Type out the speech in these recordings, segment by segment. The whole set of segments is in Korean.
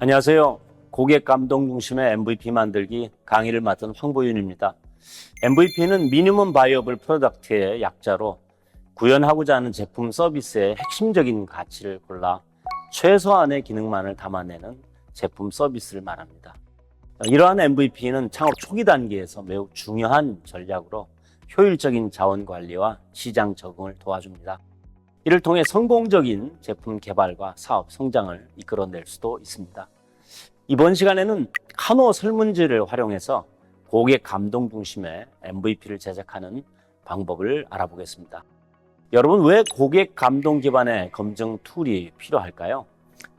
안녕하세요. 고객 감동 중심의 MVP 만들기 강의를 맡은 황보윤입니다. MVP는 미니멈 바이어블 프로덕트의 약자로 구현하고자 하는 제품 서비스의 핵심적인 가치를 골라 최소한의 기능만을 담아내는 제품 서비스를 말합니다. 이러한 MVP는 창업 초기 단계에서 매우 중요한 전략으로 효율적인 자원 관리와 시장 적응을 도와줍니다. 이를 통해 성공적인 제품 개발과 사업 성장을 이끌어낼 수도 있습니다. 이번 시간에는 카노 설문지를 활용해서 고객 감동 중심의 MVP를 제작하는 방법을 알아보겠습니다. 여러분, 왜 고객 감동 기반의 검증 툴이 필요할까요?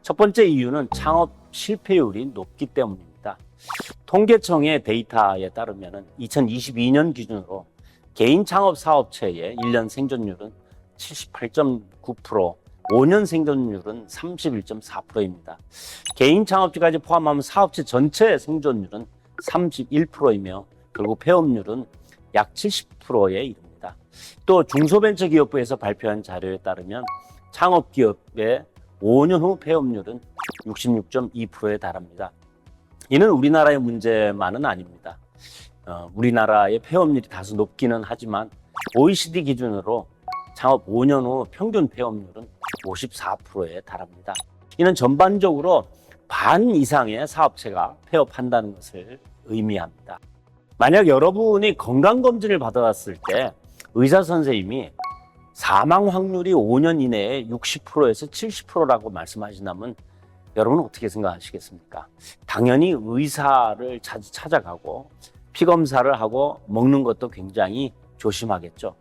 첫 번째 이유는 창업 실패율이 높기 때문입니다. 통계청의 데이터에 따르면 2022년 기준으로 개인 창업 사업체의 1년 생존율은 78.9%, 5년 생존율은 31.4%입니다. 개인 창업주까지 포함하면 사업체 전체 생존율은 31%이며 결국 폐업률은 약 70%에 이릅니다. 또 중소벤처기업부에서 발표한 자료에 따르면 창업기업의 5년 후 폐업률은 66.2%에 달합니다. 이는 우리나라의 문제만은 아닙니다. 어, 우리나라의 폐업률이 다소 높기는 하지만 OECD 기준으로 창업 5년 후 평균 폐업률은 54%에 달합니다. 이는 전반적으로 반 이상의 사업체가 폐업한다는 것을 의미합니다. 만약 여러분이 건강검진을 받아왔을 때 의사 선생님이 사망 확률이 5년 이내에 60%에서 70%라고 말씀하신다면 여러분은 어떻게 생각하시겠습니까? 당연히 의사를 찾아가고 피검사를 하고 먹는 것도 굉장히 조심하겠죠.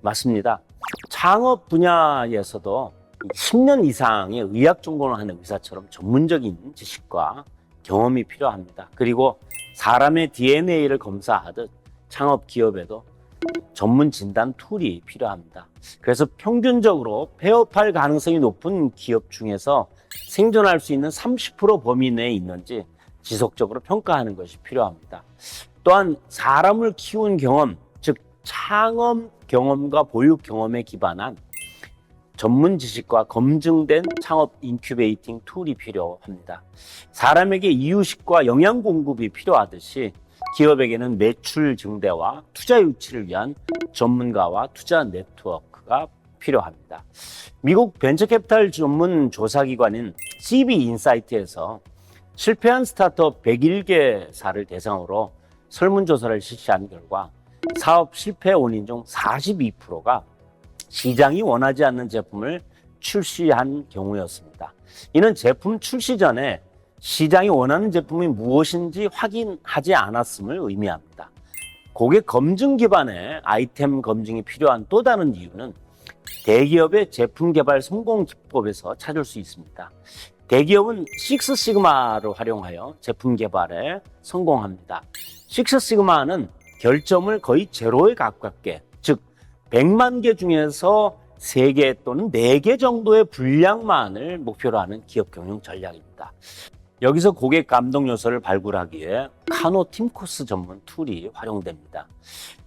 맞습니다. 창업 분야에서도 10년 이상의 의학 전공을 하는 의사처럼 전문적인 지식과 경험이 필요합니다. 그리고 사람의 DNA를 검사하듯 창업 기업에도 전문 진단 툴이 필요합니다. 그래서 평균적으로 폐업할 가능성이 높은 기업 중에서 생존할 수 있는 30% 범위 내에 있는지 지속적으로 평가하는 것이 필요합니다. 또한 사람을 키운 경험, 즉 창업 경험과 보육 경험에 기반한 전문 지식과 검증된 창업 인큐베이팅 툴이 필요합니다. 사람에게 이유식과 영양 공급이 필요하듯이 기업에게는 매출 증대와 투자 유치를 위한 전문가와 투자 네트워크가 필요합니다. 미국 벤처캐피탈 전문 조사기관인 CB 인사이트에서 실패한 스타트업 101개사를 대상으로 설문조사를 실시한 결과 사업 실패 원인 중 42%가 시장이 원하지 않는 제품을 출시한 경우였습니다. 이는 제품 출시 전에 시장이 원하는 제품이 무엇인지 확인하지 않았음을 의미합니다. 고객 검증 기반의 아이템 검증이 필요한 또 다른 이유는 대기업의 제품 개발 성공 기법에서 찾을 수 있습니다. 대기업은 식스 시그마를 활용하여 제품 개발에 성공합니다. 식스 시그마는 결점을 거의 제로에 가깝게, 즉 100만 개 중에서 3개 또는 4개 정도의 분량만을 목표로 하는 기업 경영 전략입니다. 여기서 고객 감동 요소를 발굴하기 위해 카노 팀코스 전문 툴이 활용됩니다.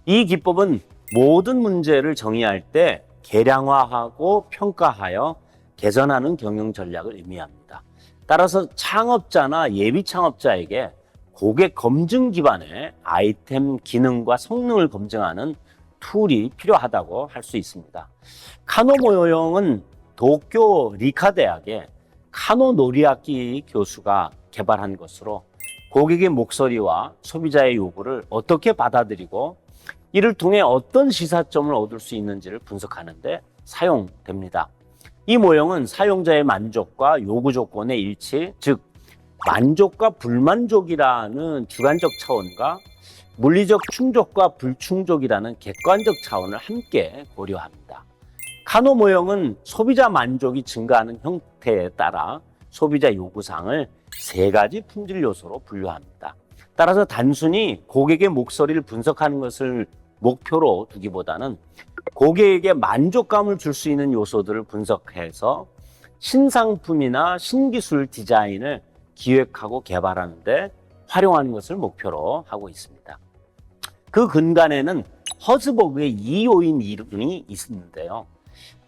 이 기법은 모든 문제를 정의할 때 계량화하고 평가하여 개선하는 경영 전략을 의미합니다. 따라서 창업자나 예비 창업자에게 고객 검증 기반의 아이템 기능과 성능을 검증하는 툴이 필요하다고 할 수 있습니다. 카노 모형은 도쿄 리카 대학의 카노 노리아키 교수가 개발한 것으로 고객의 목소리와 소비자의 요구를 어떻게 받아들이고 이를 통해 어떤 시사점을 얻을 수 있는지를 분석하는데 사용됩니다. 이 모형은 사용자의 만족과 요구 조건의 일치, 즉 만족과 불만족이라는 주관적 차원과 물리적 충족과 불충족이라는 객관적 차원을 함께 고려합니다. 카노 모형은 소비자 만족이 증가하는 형태에 따라 소비자 요구사항을 세 가지 품질 요소로 분류합니다. 따라서 단순히 고객의 목소리를 분석하는 것을 목표로 두기보다는 고객에게 만족감을 줄 수 있는 요소들을 분석해서 신상품이나 신기술 디자인을 기획하고 개발하는데 활용하는 것을 목표로 하고 있습니다. 그 근간에는 허즈버그의 이요인 이론이 있는데요.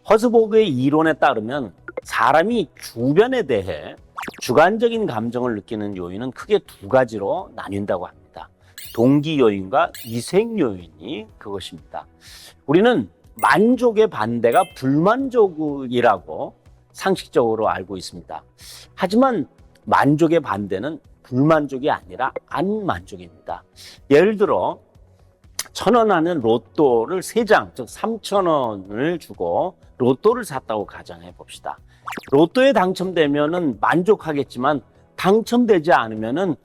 허즈버그의 이론에 따르면 사람이 주변에 대해 주관적인 감정을 느끼는 요인은 크게 두 가지로 나뉜다고 합니다. 동기 요인과 이생 요인이 그것입니다. 우리는 만족의 반대가 불만족이라고 상식적으로 알고 있습니다. 하지만 만족의 반대는 불만족이 아니라 안만족입니다. 예를 들어 천 원 하는 로또를 세 장, 즉 3천 원을 주고 로또를 샀다고 가정해 봅시다. 로또에 당첨되면은 만족하겠지만 당첨되지 않으면은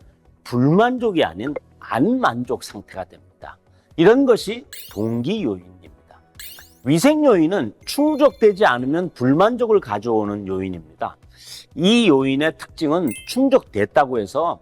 불만족이 아닌 안만족 상태가 됩니다. 이런 것이 동기 요인입니다. 위생 요인은 충족되지 않으면 불만족을 가져오는 요인입니다. 이 요인의 특징은 충족됐다고 해서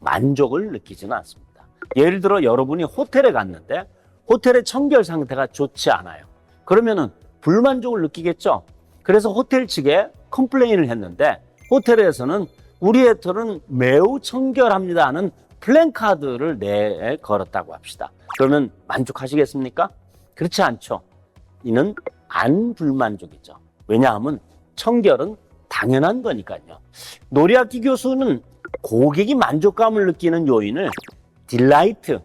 만족을 느끼지는 않습니다. 예를 들어 여러분이 호텔에 갔는데 호텔의 청결 상태가 좋지 않아요. 그러면은 불만족을 느끼겠죠. 그래서 호텔 측에 컴플레인을 했는데 호텔에서는 우리 호텔은 매우 청결합니다 하는 플랜카드를 내 걸었다고 합시다. 그러면 만족하시겠습니까? 그렇지 않죠. 이는 안 불만족이죠. 왜냐하면 청결은 당연한 거니까요. 노리학기 교수는 고객이 만족감을 느끼는 요인을 딜라이트,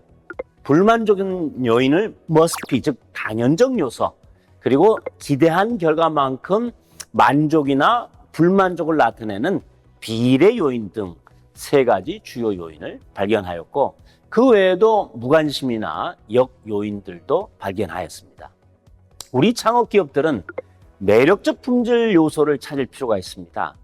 불만족인 요인을 머스피, 즉 당연적 요소, 그리고 기대한 결과만큼 만족이나 불만족을 나타내는 비례 요인 등 세 가지 주요 요인을 발견하였고 그 외에도 무관심이나 역 요인들도 발견하였습니다. 우리 창업 기업들은 매력적 품질 요소를 찾을 필요가 있습니다.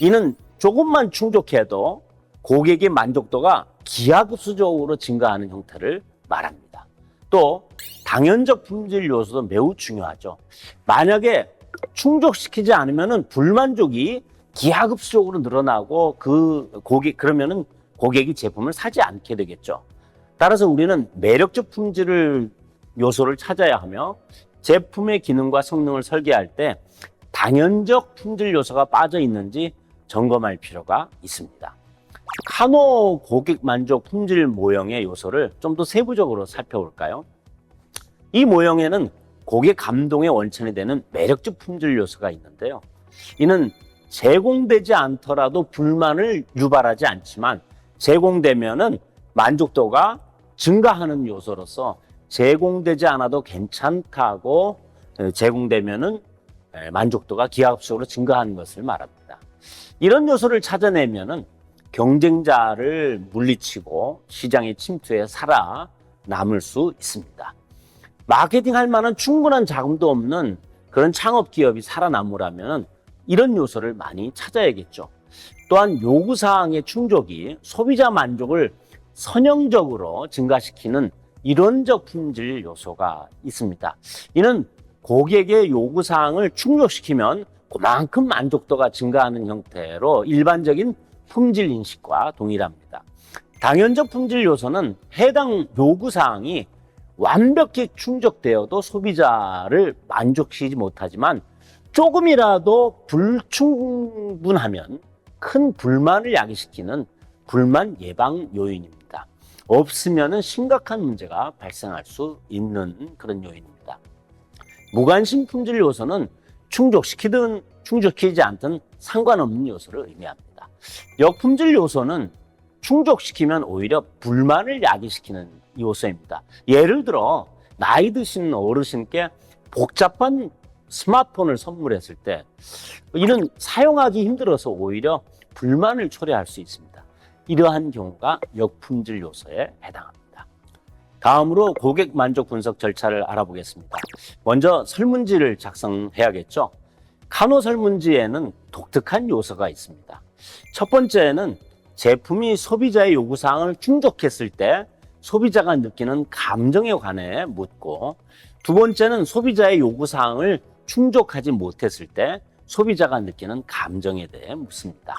이는 조금만 충족해도 고객의 만족도가 기하급수적으로 증가하는 형태를 말합니다. 또 당연적 품질 요소도 매우 중요하죠. 만약에 충족시키지 않으면 불만족이 기하급수적으로 늘어나고 그 고객 그러면은 고객이 제품을 사지 않게 되겠죠. 따라서 우리는 매력적 품질을 요소를 찾아야 하며 제품의 기능과 성능을 설계할 때 당연적 품질 요소가 빠져 있는지 점검할 필요가 있습니다. 카노 고객 만족 품질 모형의 요소를 좀 더 세부적으로 살펴볼까요? 이 모형에는 고객 감동의 원천이 되는 매력적 품질 요소가 있는데요. 이는 제공되지 않더라도 불만을 유발하지 않지만 제공되면은 만족도가 증가하는 요소로서 제공되지 않아도 괜찮다고 제공되면은 만족도가 기하급수적으로 증가하는 것을 말합니다. 이런 요소를 찾아내면은 경쟁자를 물리치고 시장의 침투에 살아남을 수 있습니다. 마케팅 할 만한 충분한 자금도 없는 그런 창업 기업이 살아남으려면 이런 요소를 많이 찾아야겠죠. 또한 요구사항의 충족이 소비자 만족을 선형적으로 증가시키는 이론적 품질 요소가 있습니다. 이는 고객의 요구사항을 충족시키면 그만큼 만족도가 증가하는 형태로 일반적인 품질 인식과 동일합니다. 당연적 품질 요소는 해당 요구사항이 완벽히 충족되어도 소비자를 만족시키지 못하지만 조금이라도 불충분하면 큰 불만을 야기시키는 불만 예방 요인입니다. 없으면 심각한 문제가 발생할 수 있는 그런 요인입니다. 무관심 품질 요소는 충족시키든 충족시키지 않든 상관없는 요소를 의미합니다. 역품질 요소는 충족시키면 오히려 불만을 야기시키는 요소입니다. 예를 들어 나이 드신 어르신께 복잡한 스마트폰을 선물했을 때 이는 사용하기 힘들어서 오히려 불만을 초래할 수 있습니다. 이러한 경우가 역품질 요소에 해당합니다. 다음으로 고객 만족 분석 절차를 알아보겠습니다. 먼저 설문지를 작성해야겠죠. 카노 설문지에는 독특한 요소가 있습니다. 첫 번째는 제품이 소비자의 요구사항을 충족했을 때 소비자가 느끼는 감정에 관해 묻고 두 번째는 소비자의 요구사항을 충족하지 못했을 때 소비자가 느끼는 감정에 대해 묻습니다.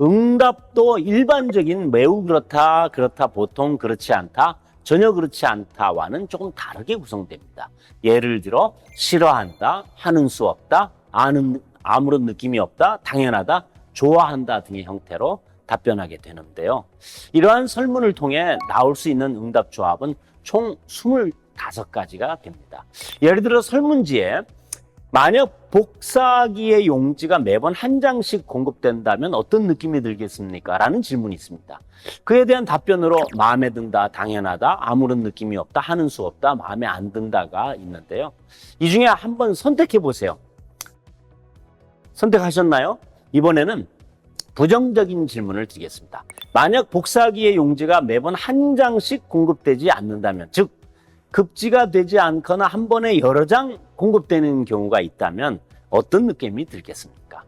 응답도 일반적인 매우 그렇다, 그렇다, 보통 그렇지 않다, 전혀 그렇지 않다와는 조금 다르게 구성됩니다. 예를 들어 싫어한다, 하는 수 없다, 아는 아무런 느낌이 없다, 당연하다, 좋아한다 등의 형태로 답변하게 되는데요. 이러한 설문을 통해 나올 수 있는 응답 조합은 총 25가지가 됩니다. 예를 들어 설문지에 만약 복사기의 용지가 매번 한 장씩 공급된다면 어떤 느낌이 들겠습니까? 라는 질문이 있습니다. 그에 대한 답변으로 마음에 든다, 당연하다, 아무런 느낌이 없다, 하는 수 없다, 마음에 안 든다가 있는데요. 이 중에 한번 선택해 보세요. 선택하셨나요? 이번에는 부정적인 질문을 드리겠습니다. 만약 복사기의 용지가 매번 한 장씩 공급되지 않는다면, 즉, 급지가 되지 않거나 한 번에 여러 장 공급되는 경우가 있다면 어떤 느낌이 들겠습니까?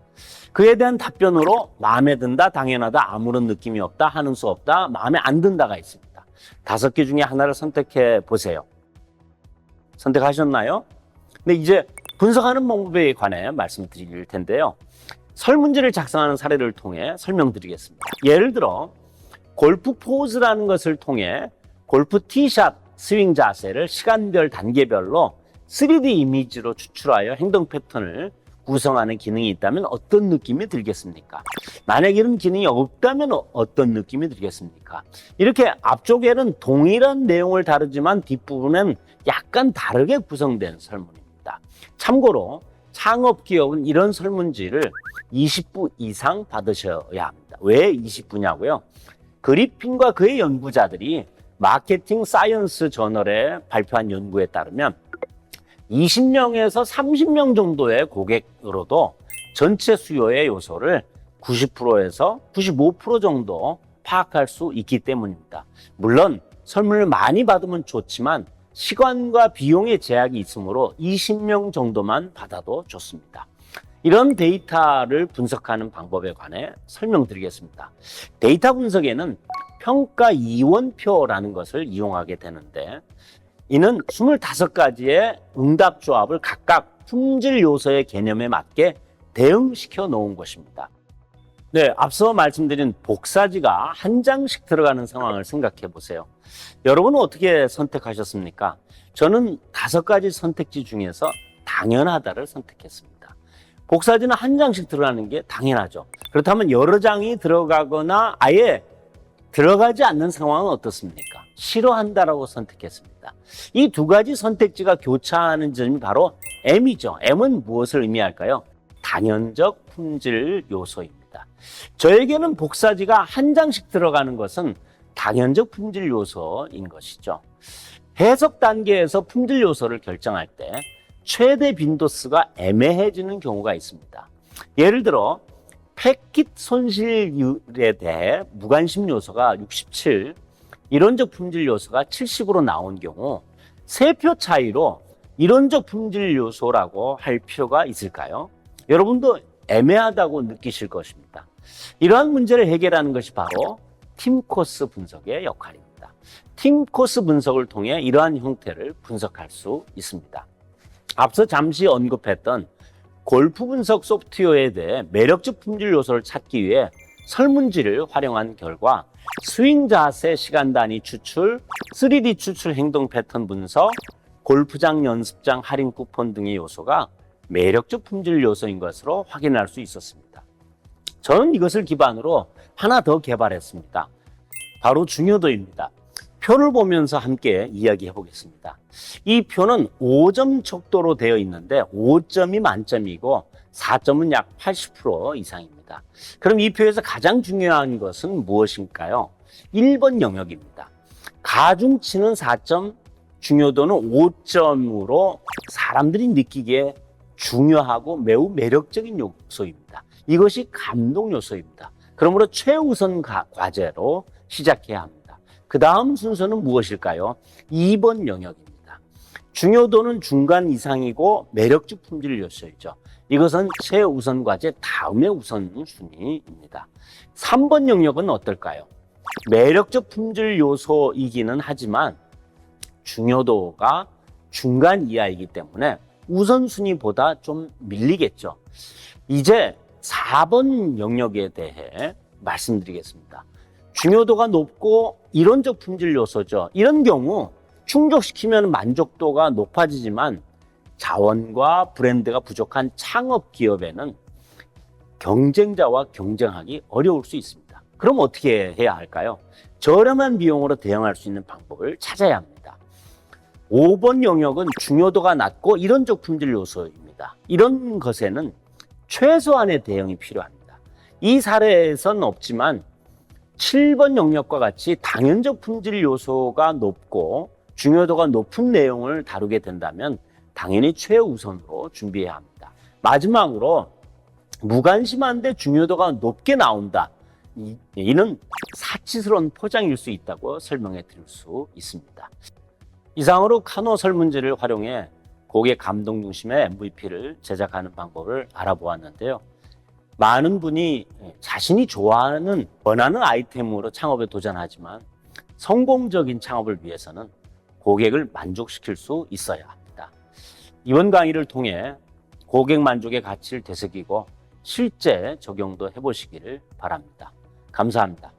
그에 대한 답변으로 마음에 든다, 당연하다, 아무런 느낌이 없다, 하는 수 없다, 마음에 안 든다가 있습니다. 다섯 개 중에 하나를 선택해 보세요. 선택하셨나요? 근데 이제 분석하는 방법에 관해 말씀드릴 텐데요. 설문지를 작성하는 사례를 통해 설명드리겠습니다. 예를 들어 골프 포즈라는 것을 통해 골프 티샷 스윙 자세를 시간별 단계별로 3D 이미지로 추출하여 행동 패턴을 구성하는 기능이 있다면 어떤 느낌이 들겠습니까? 만약 이런 기능이 없다면 어- 어떤 느낌이 들겠습니까? 이렇게 앞쪽에는 동일한 내용을 다루지만 뒷부분은 약간 다르게 구성된 설문입니다. 참고로 창업 기업은 이런 설문지를 20부 이상 받으셔야 합니다. 왜 20부냐고요? 그리핀과 그의 연구자들이 마케팅 사이언스 저널에 발표한 연구에 따르면 20명에서 30명 정도의 고객으로도 전체 수요의 요소를 90%에서 95% 정도 파악할 수 있기 때문입니다. 물론 설문을 많이 받으면 좋지만 시간과 비용의 제약이 있으므로 20명 정도만 받아도 좋습니다. 이런 데이터를 분석하는 방법에 관해 설명드리겠습니다. 데이터 분석에는 평가 이원표라는 것을 이용하게 되는데 이는 25가지의 응답 조합을 각각 품질 요소의 개념에 맞게 대응시켜 놓은 것입니다. 네, 앞서 말씀드린 복사지가 한 장씩 들어가는 상황을 생각해 보세요. 여러분은 어떻게 선택하셨습니까? 저는 다섯 가지 선택지 중에서 당연하다를 선택했습니다. 복사지는 한 장씩 들어가는 게 당연하죠. 그렇다면 여러 장이 들어가거나 아예 들어가지 않는 상황은 어떻습니까? 싫어한다라고 선택했습니다. 이 두 가지 선택지가 교차하는 점이 바로 M이죠. M은 무엇을 의미할까요? 단연적 품질 요소입니다. 저에게는 복사지가 한 장씩 들어가는 것은 단연적 품질 요소인 것이죠. 해석 단계에서 품질 요소를 결정할 때 최대 빈도수가 애매해지는 경우가 있습니다. 예를 들어 패킷 손실률에 대해 무관심 요소가 67, 이론적 품질 요소가 70으로 나온 경우 세 표 차이로 이론적 품질 요소라고 할 필요가 있을까요? 여러분도 애매하다고 느끼실 것입니다. 이러한 문제를 해결하는 것이 바로 팀 코스 분석의 역할입니다. 팀 코스 분석을 통해 이러한 형태를 분석할 수 있습니다. 앞서 잠시 언급했던 골프 분석 소프트웨어에 대해 매력적 품질 요소를 찾기 위해 설문지를 활용한 결과 스윙 자세 시간 단위 추출, 3D 추출 행동 패턴 분석, 골프장 연습장 할인 쿠폰 등의 요소가 매력적 품질 요소인 것으로 확인할 수 있었습니다. 저는 이것을 기반으로 하나 더 개발했습니다. 바로 중요도입니다. 표를 보면서 함께 이야기해 보겠습니다. 이 표는 5점 척도로 되어 있는데 5점이 만점이고 4점은 약 80% 이상입니다. 그럼 이 표에서 가장 중요한 것은 무엇일까요? 1번 영역입니다. 가중치는 4점, 중요도는 5점으로 사람들이 느끼기에 중요하고 매우 매력적인 요소입니다. 이것이 감동 요소입니다. 그러므로 최우선 가- 과제로 시작해야 합니다. 그 다음 순서는 무엇일까요? 2번 영역입니다. 중요도는 중간 이상이고 매력적 품질 요소이죠. 이것은 최우선 과제 다음의 우선 순위입니다. 3번 영역은 어떨까요? 매력적 품질 요소이기는 하지만 중요도가 중간 이하이기 때문에 우선순위보다 좀 밀리겠죠. 이제 4번 영역에 대해 말씀드리겠습니다. 중요도가 높고 이론적 품질 요소죠. 이런 경우 충족시키면 만족도가 높아지지만 자원과 브랜드가 부족한 창업 기업에는 경쟁자와 경쟁하기 어려울 수 있습니다. 그럼 어떻게 해야 할까요? 저렴한 비용으로 대응할 수 있는 방법을 찾아야 합니다. 5번 영역은 중요도가 낮고 이론적 품질 요소입니다. 이런 것에는 최소한의 대응이 필요합니다. 이 사례에선 없지만 7번 영역과 같이 당연적 품질 요소가 높고 중요도가 높은 내용을 다루게 된다면 당연히 최우선으로 준비해야 합니다. 마지막으로 무관심한데 중요도가 높게 나온다. 이- 이는 사치스러운 포장일 수 있다고 설명해 드릴 수 있습니다. 이상으로 카노 설문지를 활용해 고객 감동 중심의 MVP를 제작하는 방법을 알아보았는데요. 많은 분이 자신이 좋아하는 원하는 아이템으로 창업에 도전하지만 성공적인 창업을 위해서는 고객을 만족시킬 수 있어야 합니다. 이번 강의를 통해 고객 만족의 가치를 되새기고 실제 적용도 해보시기를 바랍니다. 감사합니다.